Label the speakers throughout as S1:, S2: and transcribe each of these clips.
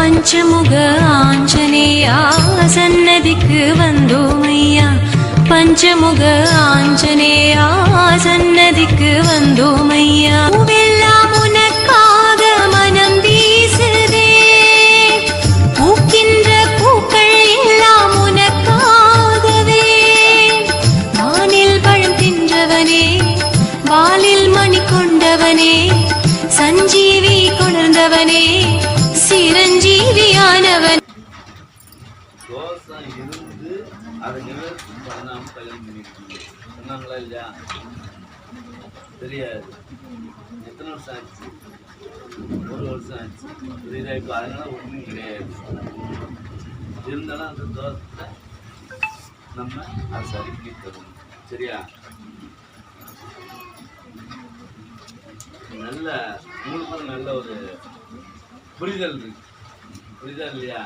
S1: பஞ்சமுக ஆஞ்சநேயா சன்னதிக்கு வந்தோம் ஐயா பஞ்சமுக ஆஞ்சநேயா சன்னதிக்கு வந்தோம் ஐயா பூவெல்லாம் மணி கொண்டவனே சஞ்சீவி கொணர்ந்தவனே சிரஞ்சீவியானவன்.
S2: தோசம் இருந்து அதை நிவர்த்தி பண்ணாம கல்யாணம் பண்ணிருக்கீங்க சொன்னாங்களா இல்லையா தெரியாது. எத்தனை வருஷம் ஆச்சு ஒரு வருஷம் ஆச்சு. புரியுதா இப்போ அதனால ஒன்றும் கிடையாது இருந்தாலும் அந்த தோசத்தை நம்ம அதை சரி பண்ணி தரணும் சரியா நல்ல உங்களுக்கும் நல்ல ஒரு புரிதல் இருக்கு. புரிதா இல்லையா?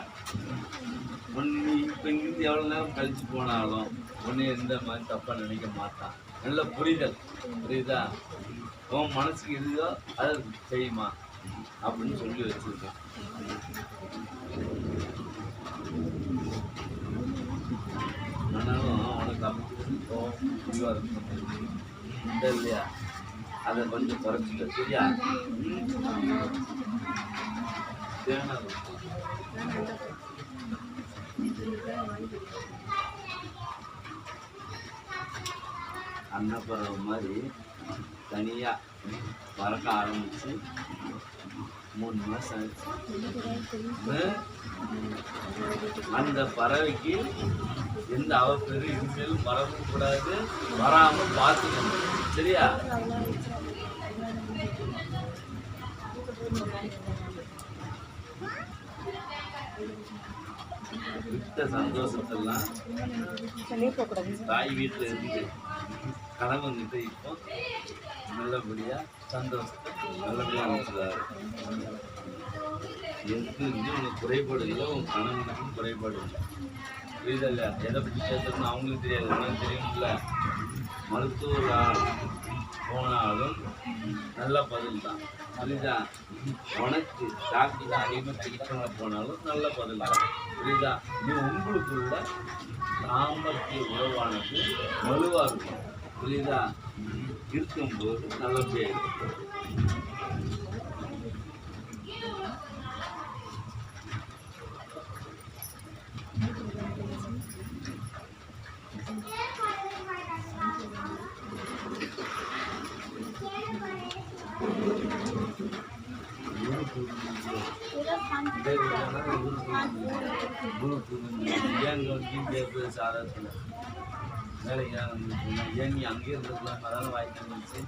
S2: ஒன்று இப்போ இங்கிருந்து எவ்வளோ நேரம் கழிச்சு போனாலும் ஒன்று எந்த மாதிரி தப்பாக நினைக்க மாட்டான் நல்ல புரிதல். புரியுதா? உன் மனசுக்கு எதுதோ அதை செய்யுமா அப்படின்னு சொல்லி வச்சுருக்கேன். ஆனாலும் உனக்கு அப்படி இருக்கும் இந்த இல்லையா? அதை கொஞ்சம் குறைச்சிக்க சரியா? அன்னப்பறவை மாதிரி தனியாக பறக்க ஆரம்பித்து மூணு மாதம் ஆச்சு. அந்த பறவைக்கு எந்த அவப்பெரு இனிமேலும் பறவும் கூடாது வராமல் பார்த்துக்கணும். சரியா? விட்ட சந்தோஷத்தெல்லாம் தாய் வீட்டில் இருந்து கணவன்கிட்ட இப்போ நல்லபடியா சந்தோஷத்தை நல்லபடியாக அமைச்சுறாரு எதுக்கு உனக்கு குறைபாடு இல்லை உன் கணவனுக்கும் குறைபாடு இல்லை. புரியுதா இல்லையா? எதை பற்றி பேசுறதுன்னு அவங்களுக்கு தெரியாது உனக்கு தெரியும்ல. மருத்துவர் போனாலும் நல்ல பதில் தான். புரியுதா உனக்கு டாக்டர் அதிகமாக சிகிச்சை போனாலும் நல்ல பதில் தான். புரியுதா? இது உங்களுக்குள்ள தாம்பத்திய உறவானது வலுவாக இருக்கும். புரியுதா? இருக்கும்போது நல்ல பேர் ஏன் கேட்பது சாதாரண வேலைக்கு ஏன் நீ அங்கேயே இருந்துக்கலாம் அதான வாய்ப்பு இருந்துச்சு